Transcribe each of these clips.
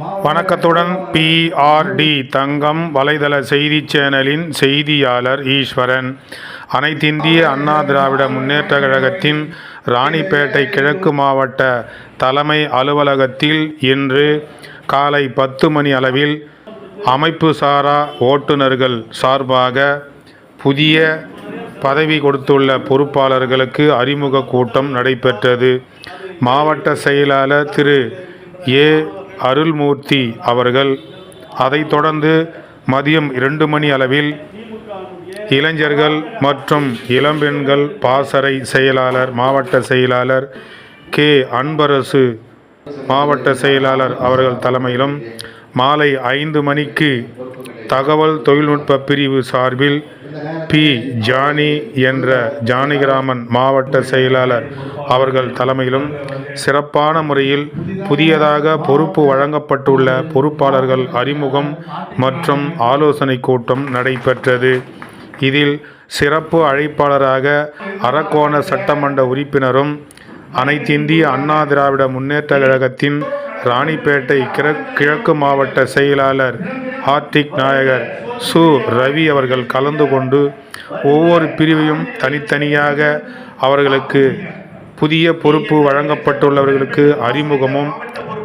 வணக்கத்துடன் பிஆர்டி தங்கம் வலைதள செய்தி சேனலின் செய்தியாளர் ஈஸ்வரன். அனைத்திந்திய அண்ணா திராவிட முன்னேற்ற கழகத்தின் ராணிப்பேட்டை கிழக்கு மாவட்ட தலைமை அலுவலகத்தில் இன்று காலை பத்து மணி அளவில் அமைப்பு சாரா ஓட்டுநர்கள் சார்பாக புதிய பதவி கொடுத்துள்ள பொறுப்பாளர்களுக்கு அறிமுக கூட்டம் நடைபெற்றது. மாவட்ட செயலாளர் திரு ஏ அருள்மூர்த்தி அவர்கள். அதைத் தொடர்ந்து மதியம் இரண்டு மணி அளவில் இளைஞர்கள் மற்றும் இளம்பெண்கள் பாசறை செயலாளர் மாவட்ட செயலாளர் கே. அன்பரசு மாவட்ட செயலாளர் அவர்கள் தலைமையிலும் மாலை ஐந்து மணிக்கு தகவல் தொழில்நுட்ப பிரிவு சார்பில் பி. ஜானி என்ற ஜானகிராமன் மாவட்ட செயலாளர். அவர்கள் தலைமையிலும் சிறப்பான முறையில் புதியதாக பொறுப்பு வழங்கப்பட்டுள்ள பொறுப்பாளர்கள் அறிமுகம் மற்றும் ஆலோசனை கூட்டம் நடைபெற்றது. இதில் சிறப்பு அழைப்பாளராக அரக்கோண சட்டமன்ற உறுப்பினரும் அனைத்திந்திய அண்ணா திராவிட முன்னேற்ற கழகத்தின் ராணிப்பேட்டை கிழக் கிழக்கு மாவட்ட செயலாளர் ஹார்டிக் நாயகர் சு. ரவி அவர்கள் கலந்து கொண்டு ஒவ்வொரு பிரிவையும் தனித்தனியாக அவர்களுக்கு புதிய பொறுப்பு வழங்கப்பட்டுள்ளவர்களுக்கு அறிமுகமும்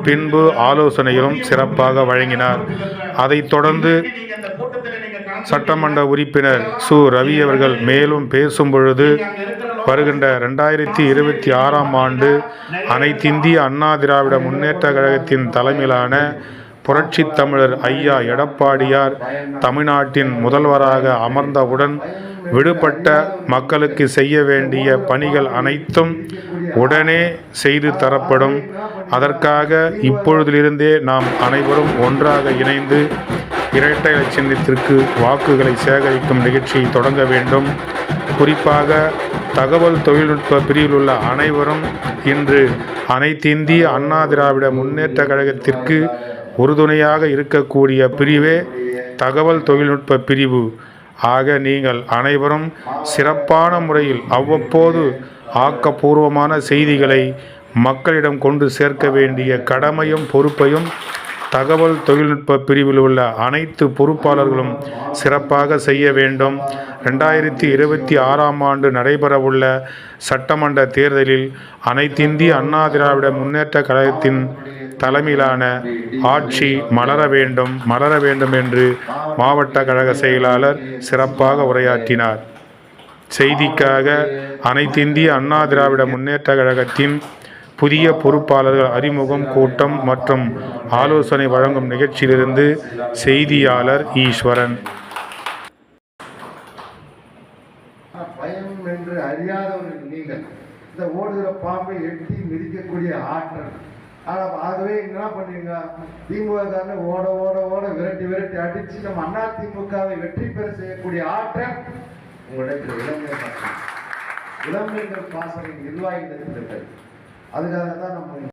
பின்பு ஆலோசனைகளும் சிறப்பாக வழங்கினார். அதைத் தொடர்ந்து சட்டமன்ற உறுப்பினர் சு. ரவி அவர்கள் மேலும் பேசும் பொழுது வருகின்ற ரெண்டாயிரத்தி இருபத்தி ஆறாம் ஆண்டு அனைத்திந்திய அண்ணா திராவிட முன்னேற்ற கழகத்தின் தலைமையிலான புரட்சி தமிழர் ஐயா எடப்பாடியார் தமிழ்நாட்டின் முதல்வராக அமர்ந்தவுடன் விடுபட்ட மக்களுக்கு செய்ய வேண்டிய பணிகள் அனைத்தும் உடனே செய்து தரப்படும். அதற்காக இப்பொழுதிலிருந்தே நாம் அனைவரும் ஒன்றாக இணைந்து இரட்டை இலை வாக்குகளை சேகரிக்கும் நிகழ்ச்சியை தொடங்க வேண்டும். குறிப்பாக தகவல் தொழில்நுட்ப பிரிவில் உள்ள அனைவரும் இன்று அனைத்திந்திய அண்ணா திராவிட முன்னேற்ற கழகத்திற்கு உறுதுணையாக இருக்கக்கூடிய பிரிவே தகவல் தொழில்நுட்ப பிரிவு. ஆக நீங்கள் அனைவரும் சிறப்பான முறையில் அவ்வப்போது ஆக்கப்பூர்வமான செய்திகளை மக்களிடம் கொண்டு சேர்க்க வேண்டிய கடமையும் பொறுப்பையும் தகவல் தொழில்நுட்ப பிரிவில் உள்ள அனைத்து பொறுப்பாளர்களும் சிறப்பாக செய்ய வேண்டும். ரெண்டாயிரத்தி இருபத்தி ஆறாம் ஆண்டு நடைபெறவுள்ள சட்டமன்ற தேர்தலில் அனைத்திந்திய அண்ணா திராவிட முன்னேற்ற கழகத்தின் தலைமையிலான ஆட்சி மலர வேண்டும் மலர வேண்டும் என்று மாவட்ட கழக செயலாளர் சிறப்பாக உரையாற்றினார். செய்திக்காக அனைத்திந்திய அண்ணா திராவிட முன்னேற்ற கழகத்தின் புதிய பொறுப்பாளர்கள் அறிமுகம் கூட்டம் மற்றும் ஆலோசனை வழங்கும் நிகழ்ச்சியிலிருந்து செய்தியாளர் ஈஸ்வரன். பயம் என்று அறியாதவர்கள் நீங்கள். இந்த ஓடுகிற பாம்பை எட்டி மிதிக்கக்கூடிய ஆற்றல். ஆனால் ஆகவே என்ன பண்ணீங்க திமுக ஓட ஓட ஓட விரட்டி விரட்டி அடிச்சு நம்ம அண்ணா திமுகவை வெற்றி பெற செய்யக்கூடிய ஆற்றல் உங்களிடத்தில் இளைஞர் பாசனம். இளமைகள் பாசனை நிர்வாகிகள் இருக்கிறது. அதுக்காக தான் நம்ம